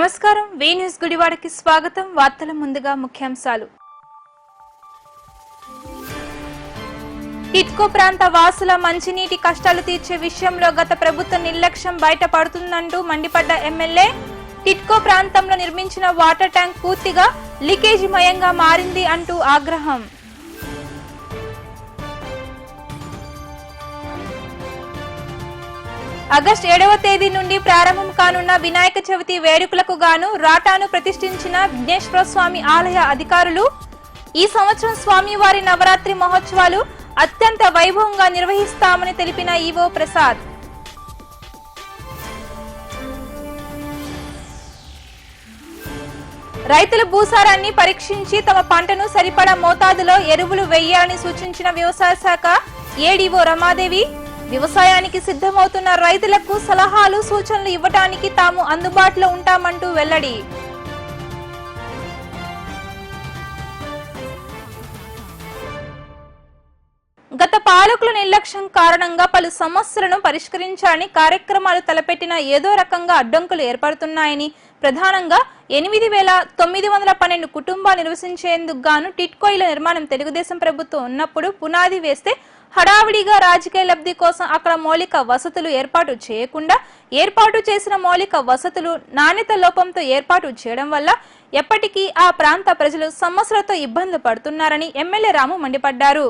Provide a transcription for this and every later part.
నమస్కారం. వే న్యూస్ గుడివాడకి స్వాగతం. వార్తల ముందుగా ముఖ్యాంశాలు. టిట్కో ప్రాంత వాసుల మంచినీటి కష్టాలు తీర్చే విషయంలో గత ప్రభుత్వ నిర్లక్ష్యం బయటపడుతుందంటూ మండిపడ్డ ఎమ్మెల్యే. టిట్కో ప్రాంతంలో నిర్మించిన వాటర్ ట్యాంక్ పూర్తిగా లీకేజీమయంగా మారింది అంటూ ఆగ్రహం. ఆగస్టు ఏడవ తేదీ నుండి ప్రారంభం కానున్న వినాయక చవితి వేడుకలకు గాను రాటాను ప్రతిష్ఠించిన విఘ్నేశ్వర స్వామి ఆలయ అధికారులు ఈ సంవత్సరం స్వామివారి నవరాత్రి మహోత్సవాలు అత్యంత వైభవంగా నిర్వహిస్తామని తెలిపిన ఈవో ప్రసాద్. రైతుల భూసారాన్ని పరీక్షించి తమ పంటను సరిపడా మోతాదులో ఎరువులు వేయాలని సూచించిన వ్యవసాయ శాఖ ఏడీఓ రమాదేవి వ్యవసాయానికి సిద్ధమవుతున్న రైతులకు సలహాలు సూచనలు ఇవ్వటానికి తాము అందుబాటులో ఉంటామంటూ వెల్లడి. గత పాలకుల నిర్లక్ష్యం కారణంగా పలు సమస్యలను పరిష్కరించాలని కార్యక్రమాలు తలపెట్టిన ఏదో రకంగా అడ్డంకులు ఏర్పడుతున్నాయని ప్రధానంగా ఎనిమిది వేల తొమ్మిది వందల పన్నెండు కుటుంబాలు నివసించేందుకు గాను టిట్కోయిల నిర్మాణం తెలుగుదేశం ప్రభుత్వం ఉన్నప్పుడు పునాది వేస్తే హడావిడిగా రాజకీయ లబ్ధి కోసం అక్కడ మౌలిక వసతులు ఏర్పాటు చేయకుండా ఏర్పాటు చేసిన మౌలిక వసతులు నాణ్యత లోపంతో ఏర్పాటు చేయడం వల్ల ఎప్పటికీ ఆ ప్రాంత ప్రజలు సమస్యలతో ఇబ్బందులు పడుతున్నారని ఎమ్మెల్యే రాము మండిపడ్డారు.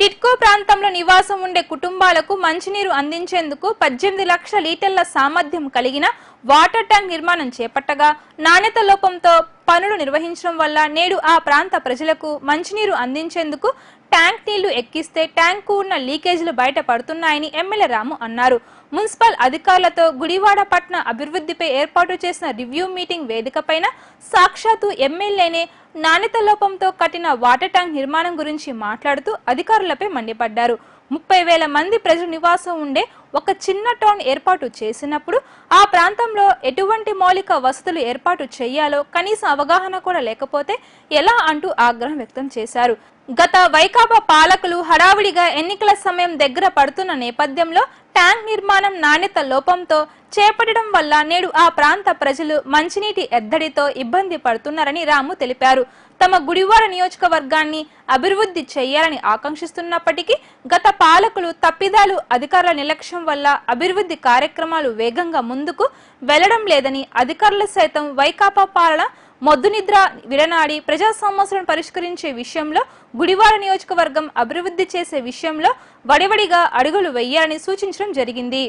టిట్కో ప్రాంతంలో నివాసం ఉండే కుటుంబాలకు మంచినీరు అందించేందుకు పద్దెనిమిది లక్షల లీటర్ల సామర్థ్యం కలిగిన వాటర్ ట్యాంక్ నిర్మాణం చేపట్టగా నాణ్యత లోపంతో పనులు నిర్వహించడం వల్ల నేడు ఆ ప్రాంత ప్రజలకు మంచినీరు అందించేందుకు ట్యాంక్ నీళ్ళు ఎక్కిస్తే ట్యాంకు ఉన్న లీకేజీలు బయటపడుతున్నాయని ఎమ్మెల్యే రాము అన్నారు. మున్సిపల్ అధికారులతో గుడివాడ పట్న అభివృద్ధిపై ఏర్పాటు చేసిన రివ్యూ మీటింగ్ వేదికపైన సాక్షాత్తు ఎమ్మెల్యేనే నాణ్యత లోపంతో కట్టిన వాటర్ ట్యాంక్ నిర్మాణం గురించి మాట్లాడుతూ అధికారులపై మండిపడ్డారు. ముప్పై వేల మంది ప్రజలు నివాసం ఉండే ఒక చిన్న టౌన్ ఏర్పాటు చేసినప్పుడు ఆ ప్రాంతంలో ఎటువంటి మౌలిక వసతులు ఏర్పాటు చేయాలో కనీస అవగాహన కూడా లేకపోతే ఎలా అంటూ ఆగ్రహం వ్యక్తం చేశారు. గత వైకాపా పాలకులు హడావిడిగా ఎన్నికల సమయం దగ్గర పడుతున్న నేపథ్యంలో ట్యాంక్ నిర్మాణం నాణ్యత లోపంతో చేపట్టడం వల్ల నేడు ఆ ప్రాంత ప్రజలు మంచినీటి ఎద్దడితో ఇబ్బంది పడుతున్నారని రాము తెలిపారు. తమ గుడివాడ నియోజకవర్గాన్ని అభివృద్ధి చేయాలని ఆకాంక్షిస్తున్నప్పటికీ గత పాలకులు తప్పిదాలు అధికారుల నిర్లక్ష్యం వల్ల అభివృద్ధి కార్యక్రమాలు వేగంగా ముందుకు వెళ్ళడం లేదని అధికారులు సైతం వైకాపా పాలన మొద్దునిద్ర విడనాడి ప్రజా సమస్యలను పరిష్కరించే విషయంలో గుడివాడ నియోజకవర్గం అభివృద్ధి చేసే విషయంలో వడివడిగా అడుగులు వేయాలని సూచించడం జరిగింది.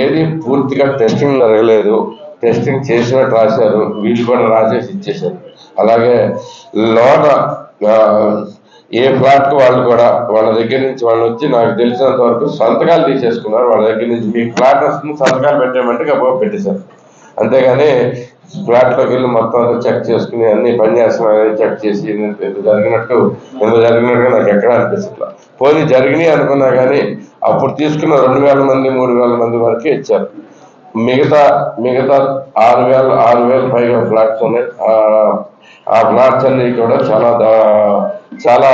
ఏది పూర్తిగా టెస్టింగ్ జరగలేదు. టెస్టింగ్ చేసినట్టు రాశారు. వీళ్ళు కూడా రాసేసి ఇచ్చేశారు. అలాగే లోన ఏ ప్లాట్ వాళ్ళు కూడా వాళ్ళ దగ్గర నుంచి వాళ్ళు వచ్చి నాకు తెలిసినంత వరకు సంతకాలు తీసేసుకున్నారు. వాళ్ళ దగ్గర నుంచి మీ ఫ్లాట్ వస్తుంది సంతకాలు పెట్టామంటే గబా పెట్టేశారు. అంతేగాని ఫ్లాట్లోకి వెళ్ళి మొత్తం అంతా చెక్ చేసుకుని అన్ని పని చేస్తున్నారని చెక్ చేసి జరిగినట్టు ఇంత జరిగినట్టుగా నాకు ఎక్కడ అనిపిస్తుంది పోనీ జరిగినాయి అనుకున్నా కానీ అప్పుడు తీసుకున్న రెండు వేల మంది మూడు వేల మంది వరకే ఇచ్చారు. మిగతా మిగతా ఆరు వేల ఆరు వేల పైగా ఫ్లాట్స్ ఉన్నాయి. ఆ- ఫ్లాట్స్ అన్ని కూడా చాలా దా- చాలా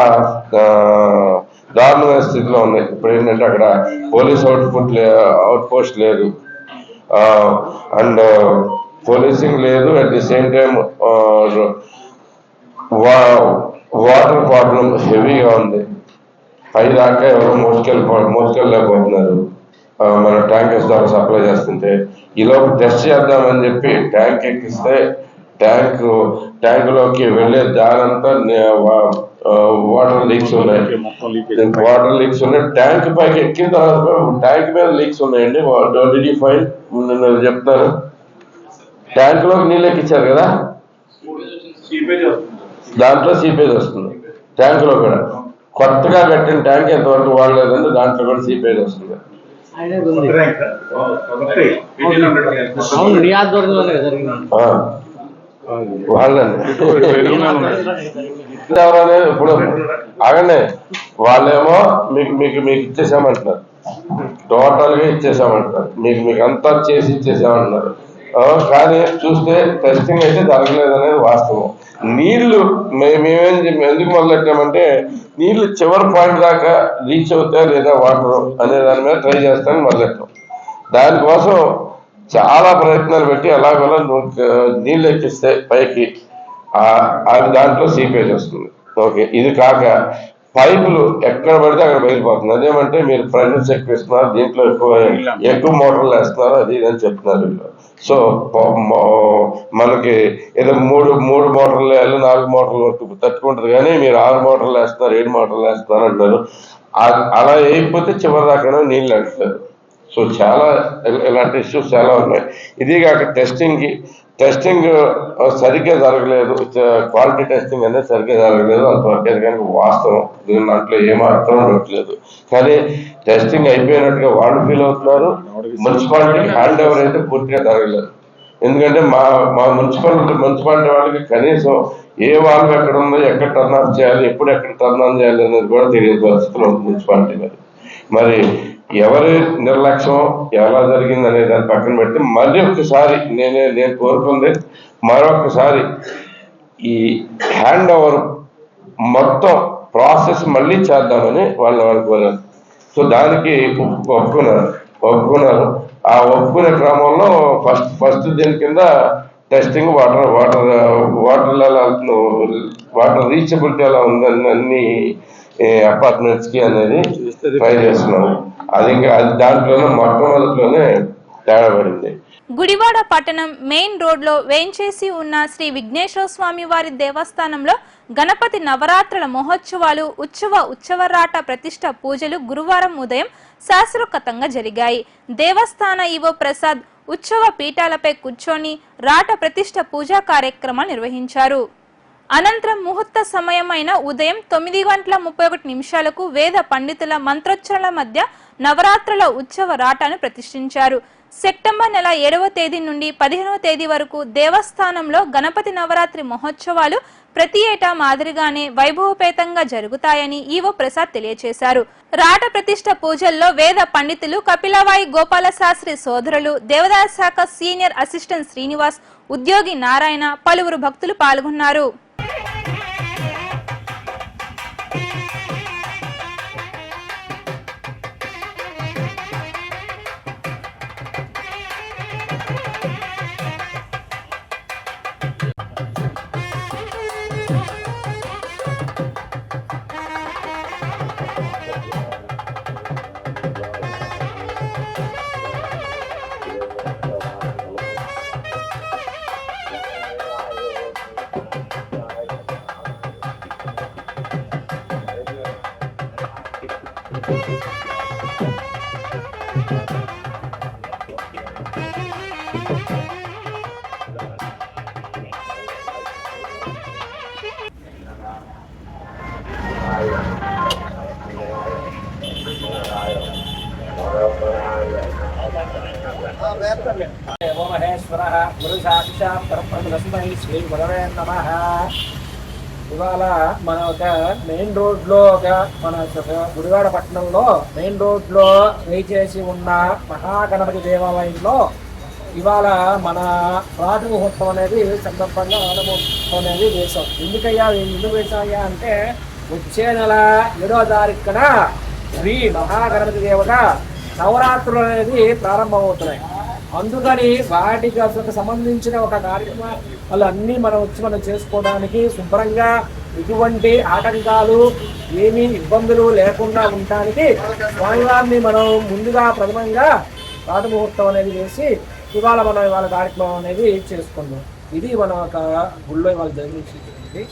దారుణమైన స్థితిలో ఉన్నాయి. ఇప్పుడు ఏంటంటే అక్కడ పోలీస్ అవుట్పుట్ లే అవుట్ పోస్ట్ లేదు అండ్ పోలీసింగ్ లేదు. At the same time water problem హెవీగా ఉంది. పైదాకా ఎవరో ఎవరు మోసుకెళ్ళలేకపోతున్నారు. మన ట్యాంకర్స్ ద్వారా సప్లై చేస్తుంటే. ఈలోపు టెస్ట్ చేద్దామని చెప్పి ట్యాంక్ ఎక్కిస్తే ట్యాంక్ ట్యాంకులోకి వెళ్ళే దారంతా వాటర్ లీక్స్ ఉన్నాయి వాటర్ లీక్స్ ఉన్నాయి ట్యాంక్ పైకి ఎక్కిన తర్వాత ట్యాంక్ మీద లీక్స్ ఉన్నాయండి డీ ఫైన్ నేను చెప్తాను ట్యాంక్లోకి నీళ్ళు ఎక్కించారు కదా దాంట్లో సీపేజ్ వస్తుంది ట్యాంక్లో కూడా కొత్తగా కట్టిన ట్యాంక్ ఎంతవరకు వాడలేదంటే దాంట్లో కూడా సీపేజ్ వస్తుంది వాళ్ళండి ఎవరనే ఇప్పుడు ఆగండి. వాళ్ళేమో మీకు మీకు మీకు ఇచ్చేసామంటున్నారు. టోటల్గా ఇచ్చేసామంటున్నారు. మీకు మీకు అంతా చేసి ఇచ్చేసామంటున్నారు. కానీ చూస్తే టెస్టింగ్ అయితే జరగలేదు అనేది వాస్తవం. నీళ్ళు మేమేం ఎందుకు మొదలెట్టామంటే నీళ్ళు చివరి పాయింట్ దాకా రీచ్ అవుతాయా లేదా వాటర్ అనే దాని మీద ట్రై చేస్తాను మొదలెట్టాం. దానికోసం చాలా ప్రయత్నాలు పెట్టి ఎలాగోలా నీళ్ళు ఎక్కిస్తే పైకి అది దాంట్లో సీపేజ్ వస్తుంది. ఓకే ఇది కాక పైపులు ఎక్కడ పడితే అక్కడ బయలుపోతుంది అదేమంటే మీరు ప్రెషర్స్ ఎక్కువ ఇస్తున్నారు దీంట్లో ఎక్కువ ఎక్కువ మోటార్లు వేస్తున్నారు అది ఇది అని చెప్తున్నారు వీళ్ళు. సో మనకి ఏదో మూడు మూడు మోటార్లు వేయాలి నాలుగు మోటార్లు వరకు తట్టుకుంటుంది కానీ మీరు ఆరు మోటార్లు వేస్తున్నారు ఏడు మోటార్లు వేస్తున్నారు అంటారు. అలా వేయకపోతే చివరి దాకా నీళ్ళు అంటారు సో చాలా ఇలాంటి ఇష్యూస్ చాలా ఉన్నాయి. ఇది కాక టెస్టింగ్కి టెస్టింగ్ సరిగ్గా జరగలేదు. క్వాలిటీ టెస్టింగ్ అనేది సరిగ్గా జరగలేదు. అంతవరకు కానీ వాస్తవం. దీని దాంట్లో ఏమాత్రం ఉండట్లేదు. కానీ టెస్టింగ్ అయిపోయినట్టుగా వాళ్ళు ఫీల్ అవుతున్నారు. మున్సిపాలిటీ హ్యాండ్ ఓవర్ అయితే పూర్తిగా జరగలేదు. ఎందుకంటే మా మా మున్సిపాలిటీ మున్సిపాలిటీ వాళ్ళకి కనీసం ఏ వాల్వ్ ఎక్కడ ఉందో ఎక్కడ టర్న్ ఆఫ్ చేయాలి ఎప్పుడు ఎక్కడ టర్న్ ఆన్ చేయాలి అనేది కూడా తెలియని పరిస్థితులు ఉంది మున్సిపాలిటీ మరి. మరి ఎవరి నిర్లక్ష్యం ఎలా జరిగింది అనే దాన్ని పక్కన పెట్టి మళ్ళీ ఒక్కసారి నేనే నేను కోరుకుంది మరొకసారి ఈ హ్యాండ్ ఓవర్ మొత్తం ప్రాసెస్ మళ్ళీ చేద్దామని వాళ్ళ వాళ్ళు కోరారు సో దానికి ఒప్పు- ఒప్పుకున్నారు. ఒప్పుకున్నారు. ఆ ఒప్పుకునే క్రమంలో ఫస్ట్ ఫస్ట్ దీని కింద టెస్టింగ్ వాటర్ వాటర్ వాటర్ ఎలా వాటర్ రీచబిలిటీ ఎలా ఉందని అన్ని అపార్ట్మెంట్స్కి అనేది ట్రై చేస్తున్నాం అది అది దాంట్లోనే మొట్టమొదటిలోనే తేడా పడింది. గుడివాడ పట్టణం మెయిన్ రోడ్లో వేంచేసి ఉన్న శ్రీ విఘ్నేశ్వర స్వామి వారి దేవస్థానంలో గణపతి నవరాత్రుల మహోత్సవాలు ఉత్సవ ఉత్సవరాట ప్రతిష్ట పూజలు గురువారం ఉదయం శాస్త్రోక్తంగా జరిగాయి. దేవస్థాన ఈవో ప్రసాద్ ఉత్సవ పీఠాలపై కూర్చొని రాట ప్రతిష్ట పూజా కార్యక్రమాలు నిర్వహించారు. అనంతరం ముహూర్త సమయమైన ఉదయం తొమ్మిది గంటల ముప్పై ఒకటి నిమిషాలకు వేద పండితుల మంత్రోచ్చరణల మధ్య నవరాత్రుల ఉత్సవ రాటను ప్రతిష్ఠించారు. సెప్టెంబర్ నెల ఏడవ తేదీ నుండి పదిహేనవ తేదీ వరకు దేవస్థానంలో గణపతి నవరాత్రి మహోత్సవాలు ప్రతి ఏటా మాదిరిగానే వైభవపేతంగా జరుగుతాయని ఈవో ప్రసాద్ తెలియజేశారు రాట ప్రతిష్ట పూజల్లో వేద పండితులు కపిలవాయి గోపాల శాస్త్రి సోదరులు దేవదాయ శాఖ సీనియర్ అసిస్టెంట్ శ్రీనివాస్ ఉద్యోగి నారాయణ పలువురు భక్తులు పాల్గొన్నారు. ఓ మహేశ్వర గురు పరబ్రహ్మస్మై శ్రీ గురవే నమ. ఇవాళ మన ఒక మెయిన్ రోడ్లో ఒక మన గుడివాడ పట్టణంలో మెయిన్ రోడ్లో వేచేసి ఉన్న మహాగణపతి దేవాలయంలో ఇవాళ మన రాజు ముహూర్తం అనేది సందర్భంగా ఆనమహూర్తం అనేది వేశాం ఎందుకయ్యా ఎందుకు వేసాయ్యా అంటే వచ్చే నెల ఏడో తారీఖున శ్రీ మహాగణపతి దేవత నవరాత్రులు అనేది ప్రారంభమవుతున్నాయి. అందుకని వాటికి అసలు సంబంధించిన ఒక కార్యక్రమాలు అన్నీ మనం వచ్చి మనం చేసుకోవడానికి శుభ్రంగా ఎటువంటి ఆటంకాలు ఏమీ ఇబ్బందులు లేకుండా ఉండటానికి స్వామివారిని మనం ముందుగా ప్రథమంగా రాజముహూర్తం అనేది వేసి ఇవాళ మనం ఇవాళ కార్యక్రమం అనేది చేసుకుందాం. ఇది మన ఒక గుళ్ళో ఇవాళ జరిగించింది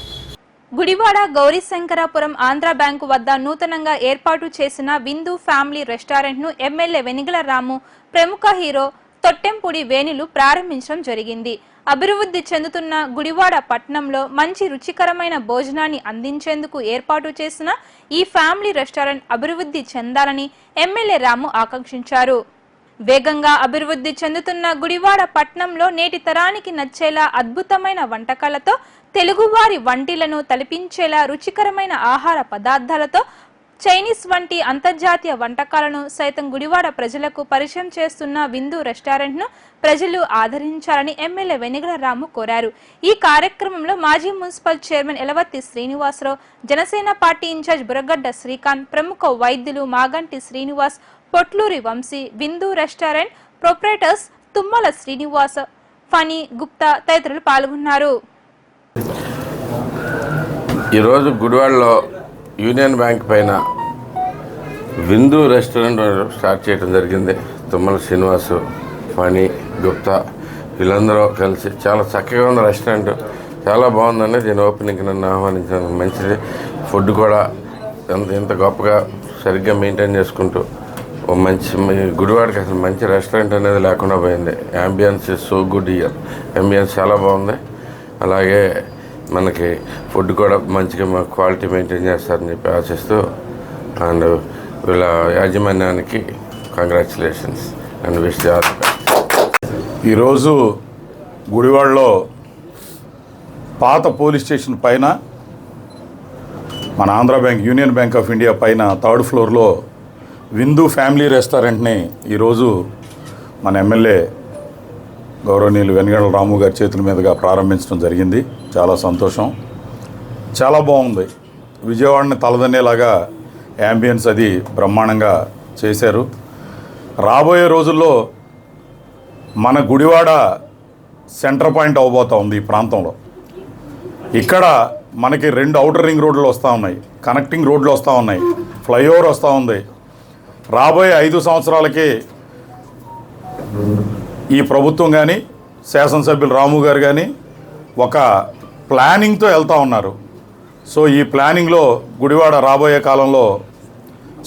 గుడివాడ గౌరీశంకరాపురం ఆంధ్ర బ్యాంకు వద్ద నూతనంగా ఏర్పాటు చేసిన విందు ఫ్యామిలీ రెస్టారెంట్ను ఎమ్మెల్యే వెనిగల రాము ప్రముఖ హీరో తొట్టెంపుడి వేణులు ప్రారంభించడం జరిగింది. అభివృద్ధి చెందుతున్న గుడివాడ పట్టణంలో మంచి రుచికరమైన భోజనాన్ని అందించేందుకు ఏర్పాటు చేసిన ఈ ఫ్యామిలీ రెస్టారెంట్ అభివృద్ధి చెందాలని ఎమ్మెల్యే రాము ఆకాంక్షించారు. వేగంగా అభివృద్ధి చెందుతున్న గుడివాడ పట్నంలో నేటి తరానికి నచ్చేలా అద్భుతమైన వంటకాలతో తెలుగువారి వంటిలను తలపించేలా రుచికరమైన ఆహార పదార్థాలతో చైనీస్ వంటి అంతర్జాతీయ వంటకాలను సైతం గుడివాడ ప్రజలకు పరిచయం చేస్తున్న విందు రెస్టారెంట్ను ప్రజలు ఆదరించాలని ఎమ్మెల్యే వెనిగల రాము కోరారు. ఈ కార్యక్రమంలో మాజీ municipal chairman Elavatti Srinivasarao Janasena party incharge Buragadda Srikanth ప్రముఖ వైద్యులు మాగంటి శ్రీనివాస్ పొట్లూరి వంశీ విందు రెస్టారెంట్ ప్రొపరేటర్స్ తుమ్మల శ్రీనివాస్ ఫణి గుప్తా తదితరులు పాల్గొన్నారు. ఈరోజు గుడివాడలో యూనియన్ బ్యాంక్ పైన విందు రెస్టారెంట్ స్టార్ట్ చేయడం జరిగింది. తుమ్మల శ్రీనివాసు ఫణి గుప్తా వీళ్ళందరూ కలిసి చాలా చక్కగా ఉంది రెస్టారెంట్. చాలా బాగుందండి. దీని ఓపెనింగ్కి నన్ను ఆహ్వానించడం మంచిది. ఫుడ్ కూడా ఎంత ఇంత గొప్పగా సరిగ్గా మెయింటైన్ చేసుకుంటూ ఓ మంచి మీ గుడివాడకి అసలు మంచి రెస్టారెంట్ అనేది లేకుండా పోయింది. Ambience is so good here ambience చాలా బాగుంది. అలాగే మనకి ఫుడ్ కూడా మంచిగా క్వాలిటీ మెయింటైన్ చేస్తారని చెప్పి ఆశిస్తూ అండ్ వీళ్ళ యాజమాన్యానికి కంగ్రాచులేషన్స్ అండ్ విష్ ఆల్ ఈరోజు గుడివాడలో పాత పోలీస్ స్టేషన్ పైన మన Andhra bank union bank of India పైన థర్డ్ ఫ్లోర్లో విందు ఫ్యామిలీ రెస్టారెంట్ని ఈరోజు మన ఎమ్మెల్యే గౌరవనీయులు వెనగండ్ల రాము గారి చేతుల మీదుగా ప్రారంభించడం జరిగింది. చాలా సంతోషం. చాలా బాగుంది. విజయవాడని తలదన్నేలాగా యాంబియన్స్ అది బ్రహ్మాండంగా చేశారు. రాబోయే రోజుల్లో మన గుడివాడ సెంటర్ పాయింట్ అవబోతూ ఉంది ఈ ప్రాంతంలో. ఇక్కడ మనకి రెండు అవుటర్ రింగ్ రోడ్లు వస్తూ ఉన్నాయి. కనెక్టింగ్ రోడ్లు వస్తూ ఉన్నాయి. ఫ్లైఓవర్ వస్తూ ఉంది. రాబోయే ఐదు సంవత్సరాలకి ఈ ప్రభుత్వం కానీ శాసనసభ్యులు రాము గారు కానీ ఒక ప్లానింగ్తో వెళ్తూ ఉన్నారు. సో ఈ ప్లానింగ్లో గుడివాడ రాబోయే కాలంలో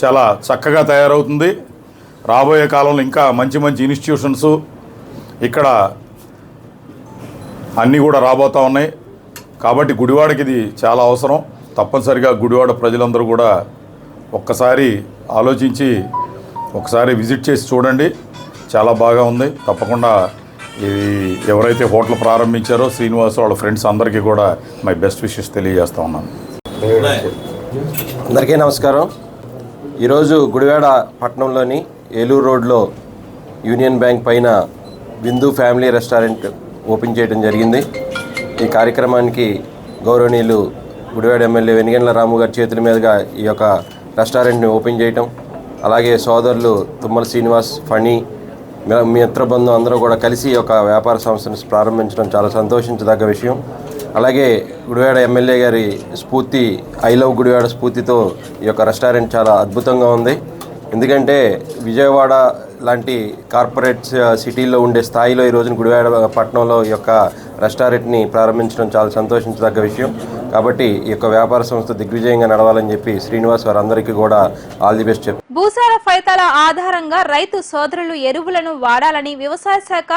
చాలా చక్కగా తయారవుతుంది. రాబోయే కాలంలో ఇంకా మంచి మంచి ఇన్స్టిట్యూషన్స్ ఇక్కడ అన్నీ కూడా రాబోతూ ఉన్నాయి. కాబట్టి గుడివాడకి ఇది చాలా అవసరం. తప్పనిసరిగా గుడివాడ ప్రజలందరూ కూడా ఒక్కసారి ఆలోచించి ఒకసారి విజిట్ చేసి చూడండి. చాలా బాగా ఉంది. తప్పకుండా ఇది ఎవరైతే హోటల్ ప్రారంభించారో శ్రీనివాస్ వాళ్ళ ఫ్రెండ్స్ అందరికీ కూడా మై బెస్ట్ విషెస్ తెలియజేస్తా ఉన్నాను. అందరికీ నమస్కారం. ఈరోజు గుడివాడ పట్టణంలోని ఏలూరు రోడ్లో యూనియన్ బ్యాంక్ పైన బిందు ఫ్యామిలీ రెస్టారెంట్ ఓపెన్ చేయడం జరిగింది. ఈ కార్యక్రమానికి గౌరవనీయులు గుడివాడ ఎమ్మెల్యే వెనిగండ్ల రాము గారి చేతుల మీదుగా ఈ యొక్క రెస్టారెంట్ని ఓపెన్ చేయటం అలాగే సోదరులు తుమ్మల శ్రీనివాస్ ఫణి మీ మిత్ర అందరూ కూడా కలిసి ఒక వ్యాపార సంస్థను ప్రారంభించడం చాలా సంతోషించదగ్గ విషయం. అలాగే గుడివాడ ఎమ్మెల్యే గారి స్ఫూర్తి ఐ లవ్ గుడివాడ స్ఫూర్తితో ఈ యొక్క రెస్టారెంట్ చాలా అద్భుతంగా ఉంది. ఎందుకంటే విజయవాడ లాంటి కార్పొరేట్ సిటీలో ఉండే స్థాయిలో ఈ రోజున గుడివాడ పట్టణంలో ఈ యొక్క రెస్టారెంట్ని ప్రారంభించడం చాలా సంతోషించదగ్గ విషయం. కాబట్టి ఈ యొక్క వ్యాపార సంస్థ దిగ్విజయంగా నడవాలని చెప్పి శ్రీనివాస్ వారందరికీ కూడా ఆల్ ది బెస్ట్ చెప్పారు భూసార ఫలితాల ఆధారంగా రైతు సోదరులు ఎరువులను వాడాలని వ్యవసాయ శాఖ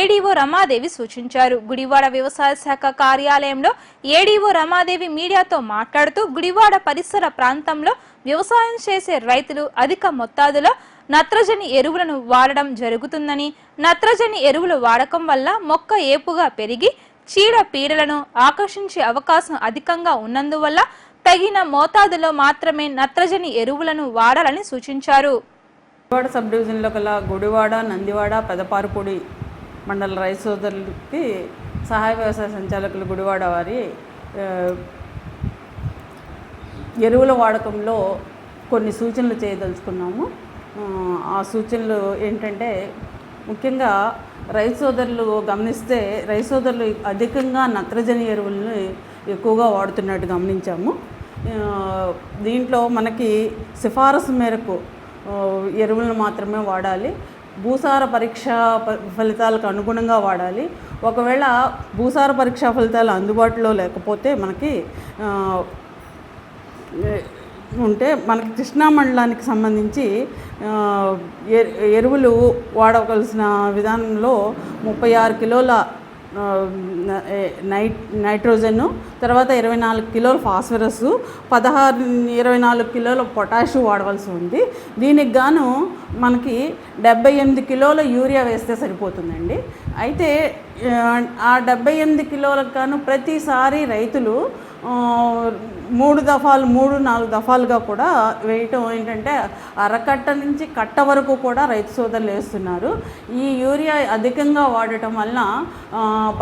ఏడీఓ రమాదేవి సూచించారు. గుడివాడ వ్యవసాయ శాఖ కార్యాలయంలో ఏడీఓ రమాదేవి మీడియాతో మాట్లాడుతూ గుడివాడ పరిసర ప్రాంతంలో వ్యవసాయం చేసే రైతులు అధిక మొత్తాదులో నత్రజని ఎరువులను వాడడం జరుగుతుందని నత్రజని ఎరువులు వాడకం వల్ల మొక్క ఏపుగా పెరిగి చీడ పీడలను ఆకర్షించే అవకాశం అధికంగా ఉన్నందువల్ల తగిన మోతాదులో మాత్రమే నత్రజని ఎరువులను వాడాలని సూచించారు. గుడివాడ సబ్ డివిజన్లో గల గుడివాడ నందివాడ పెదపారుపూడి మండల రైతు సోదరులకి సహాయ వ్యవసాయ సంచాలకులు గుడివాడ వారి ఎరువుల వాడకంలో కొన్ని సూచనలు చేయదలుచుకున్నాము. ఆ, సూచనలు ఏంటంటే ముఖ్యంగా రైతు సోదరులు గమనిస్తే రైతు సోదరులు అధికంగా నత్రజని ఎరువులను ఎక్కువగా వాడుతున్నట్టు గమనించాము. దీంట్లో మనకి సిఫారసు మేరకు ఎరువులను మాత్రమే వాడాలి. భూసార పరీక్ష ఫలితాలకు అనుగుణంగా వాడాలి. ఒకవేళ భూసార పరీక్ష ఫలితాలు అందుబాటులో లేకపోతే మనకి ఉంటే మనకి కృష్ణా మండలానికి సంబంధించి ఎ- ఎరువులు వాడవలసిన విధానంలో ముప్పై ఆరు కిలోల నైట్ నైట్రోజన్ తర్వాత ఇరవై నాలుగు కిలోల ఫాస్ఫరస్ పదహారు ఇరవై నాలుగు కిలోల పొటాషు వాడవలసి ఉంది. దీనికి గాను మనకి డెబ్బై ఎనిమిది కిలోల యూరియా వేస్తే సరిపోతుందండి. అయితే ఆ, డెబ్బై ఎనిమిది కిలోలకు గాను ప్రతిసారి రైతులు మూడు దఫాలు మూడు నాలుగు దఫాలుగా కూడా వేయటం ఏంటంటే అరకట్ట నుంచి కట్ట వరకు కూడా రైతు సోదరులు వేస్తున్నారు. ఈ యూరియా అధికంగా వాడటం వలన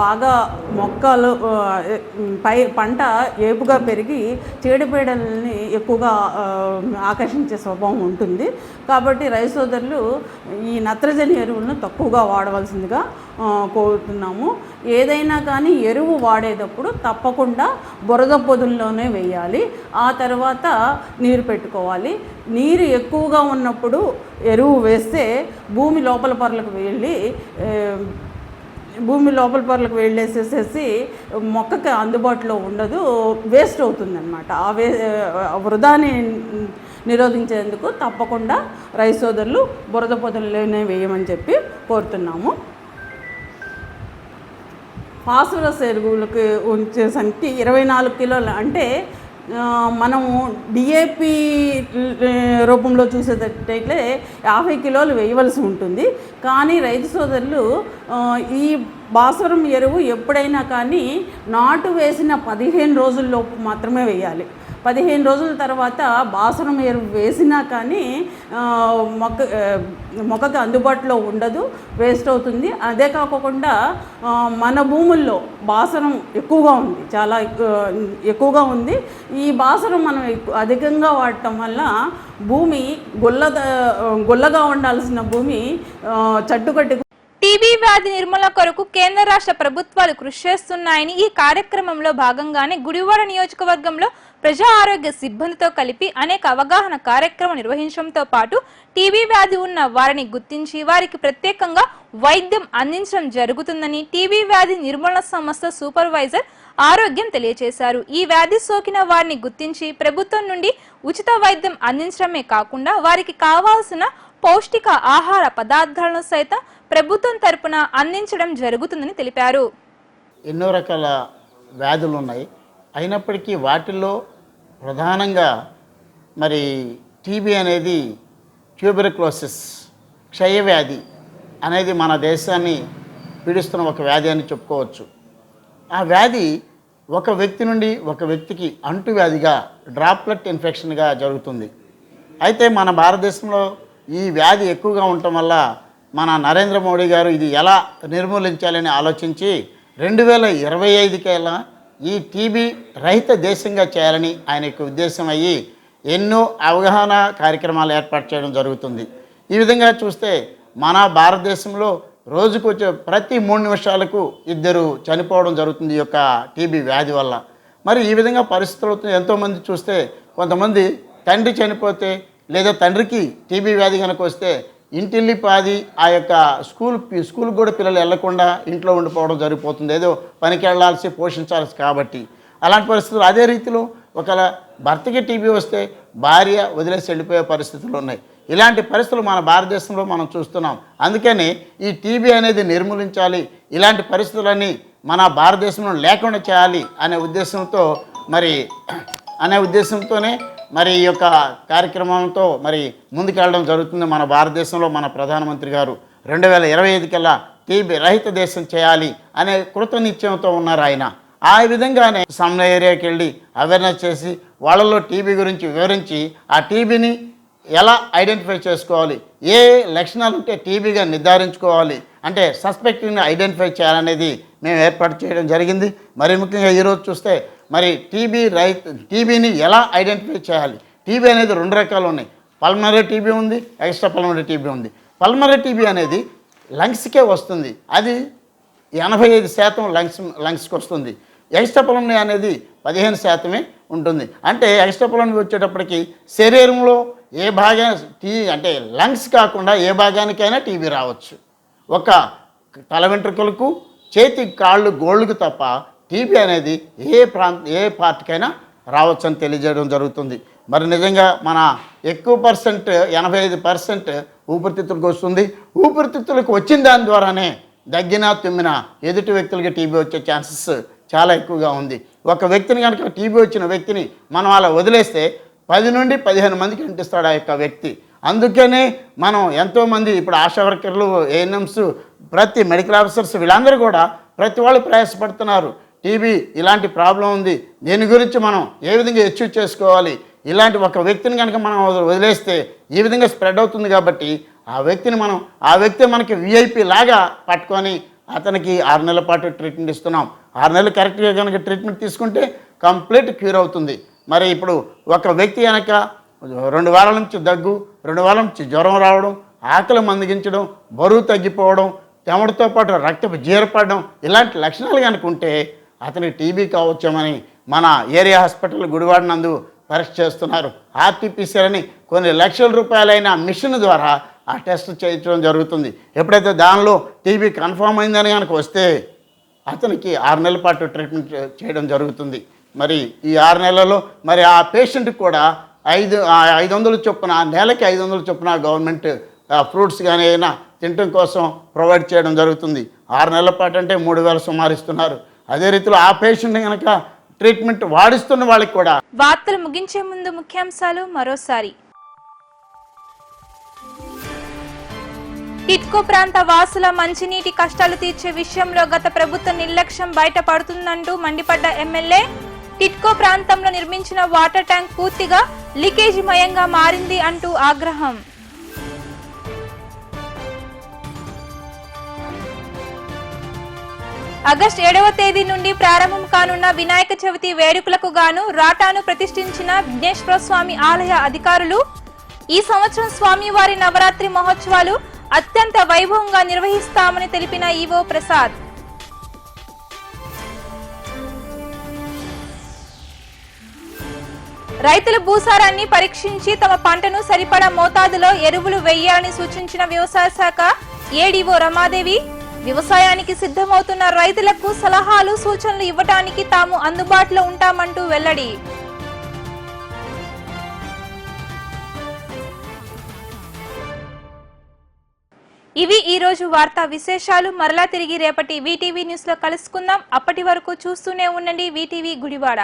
బాగా మొక్కలు పై పంట ఏపుగా పెరిగి చీడపీడల్ని ఎక్కువగా ఆకర్షించే స్వభావం ఉంటుంది. కాబట్టి రైతు సోదరులు ఈ నత్రజని ఎరువులను తక్కువగా వాడవలసిందిగా కోరుతున్నాము. ఏదైనా కానీ ఎరువు వాడేటప్పుడు తప్పకుండా బురద పొదుల్లోనే వేయాలి. ఆ తర్వాత నీరు పెట్టుకోవాలి. నీరు ఎక్కువగా ఉన్నప్పుడు ఎరువు వేస్తే భూమి లోపల పొరలకు వెళ్ళి భూమి లోపల పొరలకు వెళ్ళేసేసేసి మొక్కకి అందుబాటులో ఉండదు వేస్ట్ అవుతుందన్నమాట. ఆ వే వృధాని నిరోధించేందుకు తప్పకుండా రైస్ సోదరులు బురద పొదల్లోనే వేయమని చెప్పి కోరుతున్నాము. ఫాస్ఫరస్ ఎరువులకు ఉంచే సంఖ్య ఇరవై నాలుగు కిలోలు అంటే మనము డిఏపి రూపంలో చూసేటట్టయితే యాభై కిలోలు వేయవలసి ఉంటుంది. కానీ రైతు సోదరులు ఈ భాస్వరం ఎరువు ఎప్పుడైనా కానీ నాటు వేసిన పదిహేను రోజుల్లోపు మాత్రమే వేయాలి. పదిహేను రోజుల తర్వాత బాసనం ఎరువు వేసినా కానీ మొక్క మొక్కకు అందుబాటులో ఉండదు వేస్ట్ అవుతుంది. అదే కాకుండా మన భూముల్లో బాసనం ఎక్కువగా ఉంది చాలా ఎక్కువగా ఉంది. ఈ బాసనం మనం ఎక్కు- అధికంగా వాడటం వల్ల భూమి గుల్ల గుల్లగా ఉండాల్సిన భూమి చట్టుకట్టుకు టీబీ వ్యాధి నిర్మూలన కొరకు కేంద్ర రాష్ట్ర ప్రభుత్వాలు కృషి చేస్తున్నాయని ఈ కార్యక్రమంలో భాగంగానే గుడివాడ నియోజకవర్గంలో ప్రజా ఆరోగ్య సిబ్బందితో కలిపి అనేక అవగాహన కార్యక్రమం నిర్వహించడంతో పాటు టీబీ వ్యాధి ఉన్న వారిని గుర్తించి వారికి ప్రత్యేకంగా వైద్యం అందించడం జరుగుతుందని టీబీ వ్యాధి నిర్మూలన సంస్థ సూపర్వైజర్ ఆరోగ్యం తెలియజేశారు. ఈ వ్యాధి సోకిన వారిని గుర్తించి ప్రభుత్వం నుండి ఉచిత వైద్యం అందించడమే కాకుండా వారికి కావాల్సిన పౌష్టిక ఆహార పదార్థాలను సైతం ప్రభుత్వం తరపున అందించడం జరుగుతుందని తెలిపారు. ఎన్నో రకాల వ్యాధులు ఉన్నాయి. అయినప్పటికీ వాటిల్లో ప్రధానంగా మరి టీబీ అనేది ట్యూబెరక్లోసిస్ క్షయవ్యాధి అనేది మన దేశాన్ని పీడిస్తున్న ఒక వ్యాధి అని చెప్పుకోవచ్చు. ఆ వ్యాధి ఒక వ్యక్తి నుండి ఒక వ్యక్తికి అంటువ్యాధిగా డ్రాప్లెట్ ఇన్ఫెక్షన్గా జరుగుతుంది. అయితే మన భారతదేశంలో ఈ వ్యాధి ఎక్కువగా ఉండటం వల్ల మన నరేంద్ర మోడీ గారు ఇది ఎలా నిర్మూలించాలని ఆలోచించి రెండు వేల ఇరవై ఐదుకేలా ఈ టీబీ రహిత దేశంగా చేయాలని ఆయన యొక్క ఉద్దేశం అయ్యి ఎన్నో అవగాహన కార్యక్రమాలు ఏర్పాటు చేయడం జరుగుతుంది. ఈ విధంగా చూస్తే మన భారతదేశంలో రోజుకు వచ్చే ప్రతి మూడు నిమిషాలకు ఇద్దరు చనిపోవడం జరుగుతుంది ఈ యొక్క టీబీ వ్యాధి వల్ల. మరి ఈ విధంగా పరిస్థితులు ఎంతోమంది చూస్తే కొంతమంది తండ్రి చనిపోతే లేదా తండ్రికి టీబీ వ్యాధి కనుక వస్తే ఇంటిల్లి పాది ఆ యొక్క స్కూల్ స్కూల్కి కూడా పిల్లలు వెళ్ళకుండా ఇంట్లో ఉండిపోవడం జరిగిపోతుంది. ఏదో పనికి వెళ్ళాల్సి పోషించాల్సి కాబట్టి. అలాంటి పరిస్థితులు అదే రీతిలో ఒకవేళ భర్తకి టీబీ వస్తే భార్య వదిలేసి వెళ్ళిపోయే పరిస్థితులు ఉన్నాయి. ఇలాంటి పరిస్థితులు మన భారతదేశంలో మనం చూస్తున్నాం. అందుకని ఈ టీబీ అనేది నిర్మూలించాలి. ఇలాంటి పరిస్థితులన్నీ మన భారతదేశంలో లేకుండా చేయాలి అనే ఉద్దేశంతో మరి అనే ఉద్దేశంతోనే మరి ఈ యొక్క కార్యక్రమంతో మరి ముందుకెళ్ళడం జరుగుతుంది మన భారతదేశంలో మన ప్రధానమంత్రి గారు. రెండు వేల ఇరవై ఐదుకల్లా టీబీ రహిత దేశం చేయాలి అనే కృతనిశ్చయంతో ఉన్నారు ఆయన. ఆ విధంగానే సమ్న ఏరియాకి వెళ్ళి అవేర్నెస్ చేసి వాళ్ళలో టీబీ గురించి వివరించి ఆ టీబీని ఎలా ఐడెంటిఫై చేసుకోవాలి? ఏ లక్షణాలు ఉంటే టీబీగా నిర్ధారించుకోవాలి? అంటే సస్పెక్ట్ని ఐడెంటిఫై చేయాలనేది మేము ఏర్పాటు చేయడం జరిగింది. మరి ముఖ్యంగా ఈరోజు చూస్తే మరి టీబీ రై టీబీని ఎలా ఐడెంటిఫై చేయాలి? టీబీ అనేది రెండు రకాలు ఉన్నాయి. పల్మనరీ టీబీ ఉంది ఎక్స్ట్రా పల్మనరీ టీబీ ఉంది. పల్మనరీ టీబీ అనేది లంగ్స్కే వస్తుంది. అది ఎనభై ఐదు శాతం లంగ్స్ లంగ్స్కి వస్తుంది. ఎక్స్ట్రా పల్మనరీ అనేది పదిహేను శాతమే ఉంటుంది. అంటే ఎక్స్ట్రా పల్మనరీ వచ్చేటప్పటికి శరీరంలో ఏ భాగా టీ అంటే లంగ్స్ కాకుండా ఏ భాగానికైనా టీబీ రావచ్చు. ఒక తల వెంట్రుకలకు చేతి కాళ్ళు గోళ్ళకు తప్ప టీబీ అనేది ఏ ప్రాంత ఏ పార్టీకైనా రావచ్చు అని తెలియజేయడం జరుగుతుంది. మరి నిజంగా మన ఎక్కువ పర్సెంట్ ఎనభై ఐదు పర్సెంట్ ఊపిరితిత్తులకు వస్తుంది. ఊపిరితిత్తులకు వచ్చిన దాని ద్వారానే దగ్గిన తుమ్మిన ఎదుటి వ్యక్తులకి టీబీ వచ్చే ఛాన్సెస్ చాలా ఎక్కువగా ఉంది. ఒక వ్యక్తిని కనుక టీబీ వచ్చిన వ్యక్తిని మనం అలా వదిలేస్తే పది నుండి పదిహేను మందికి అంటిస్తాడు ఆ యొక్క వ్యక్తి. అందుకనే మనం ఎంతోమంది ఇప్పుడు ఆశా వర్కర్లు ఏఎన్ఎంస్ ప్రతి మెడికల్ ఆఫీసర్స్ వీళ్ళందరూ కూడా ప్రతి వాళ్ళు ప్రయాసపడుతున్నారు. టీబీ ఇలాంటి ప్రాబ్లం ఉంది. దీని గురించి మనం ఏ విధంగా అచీవ్ చేసుకోవాలి? ఇలాంటి ఒక వ్యక్తిని కనుక మనం వదిలేస్తే ఈ విధంగా స్ప్రెడ్ అవుతుంది కాబట్టి ఆ వ్యక్తిని మనం ఆ వ్యక్తి మనకి విఐపి లాగా పట్టుకొని అతనికి ఆరు నెలల పాటు ట్రీట్మెంట్ ఇస్తున్నాం. ఆరు నెలలు కరెక్ట్గా కనుక ట్రీట్మెంట్ తీసుకుంటే కంప్లీట్ క్యూర్ అవుతుంది. మరి ఇప్పుడు ఒక వ్యక్తి కనుక రెండు వారాల నుంచి దగ్గు రెండు వారాల నుంచి జ్వరం రావడం ఆకలి మందగించడం బరువు తగ్గిపోవడం చెమటతో పాటు రక్తపు జీరపడడం ఇలాంటి లక్షణాలు కనుక ఉంటే అతని టీబీ కావచ్చామని మన ఏరియా హాస్పిటల్ గుడివాడ నందు పరీక్ష చేస్తున్నారు. ఆర్టీపీసీఆర్ అని కొన్ని లక్షల రూపాయలైన మిషన్ ద్వారా ఆ టెస్ట్ చేయించడం జరుగుతుంది. ఎప్పుడైతే దానిలో టీబీ కన్ఫర్మ్ అయిందని కనుక వస్తే అతనికి ఆరు నెలల పాటు ట్రీట్మెంట్ చేయడం జరుగుతుంది. మరి ఈ ఆరు నెలల్లో మరి ఆ పేషెంట్కి కూడా ఐదు ఐదు వందలు చొప్పున నెలకి ఐదు వందలు చొప్పున గవర్నమెంట్ ఫ్రూట్స్ కానీ అయినా తినటం కోసం ప్రొవైడ్ చేయడం జరుగుతుంది. ఆరు నెలల పాటు అంటే మూడు వేల సుమారు ఇస్తున్నారు. అదే రీతిలో ఆ పేషెంట్ కనుక ట్రీట్మెంట్ వాడిస్తున్న వాళ్ళకి కూడా. వార్తలు ముగించే ముందు ముఖ్యాంశాలు మరోసారి. టిట్కో ప్రాంత వాసుల మంచినీటి కష్టాలు తీర్చే విషయంలో గత ప్రభుత్వ నిర్లక్ష్యం బయటపడుతుందంటూ మండిపడ్డ ఎమ్మెల్యే టిట్కో ప్రాంతంలో నిర్మించిన వాటర్ ట్యాంక్ పూర్తిగా లీకేజీమయంగా మారింది అంటూ ఆగ్రహం. ఆగస్టు ఏడవ తేదీ నుండి ప్రారంభం కానున్న వినాయక చవితి వేడుకలకు గాను రాటాను ప్రతిష్ఠించిన విఘ్నేశ్వర స్వామి ఆలయ అధికారులు ఈ సంవత్సరం స్వామివారి నవరాత్రి మహోత్సవాలు అత్యంత వైభవంగా నిర్వహిస్తామని తెలిపిన ఈవో ప్రసాద్. రైతుల భూసారాన్ని పరీక్షించి తమ పంటను సరిపడా మోతాదులో ఎరువులు వేయాలని సూచించిన వ్యవసాయ శాఖ ఏడీఓ రమాదేవి వ్యవసాయానికి సిద్ధమవుతున్న రైతులకు సలహాలు సూచనలు ఇవ్వడానికి తాము అందుబాటులో ఉంటామంటూ వెల్లడి. ఇవి ఈ రోజు వార్తా విశేషాలు. మరలా తిరిగి రేపటి వీటీవీ న్యూస్లో కలుసుకుందాం. అప్పటి వరకు చూస్తూనే ఉండండి వీటీవీ గుడివాడ.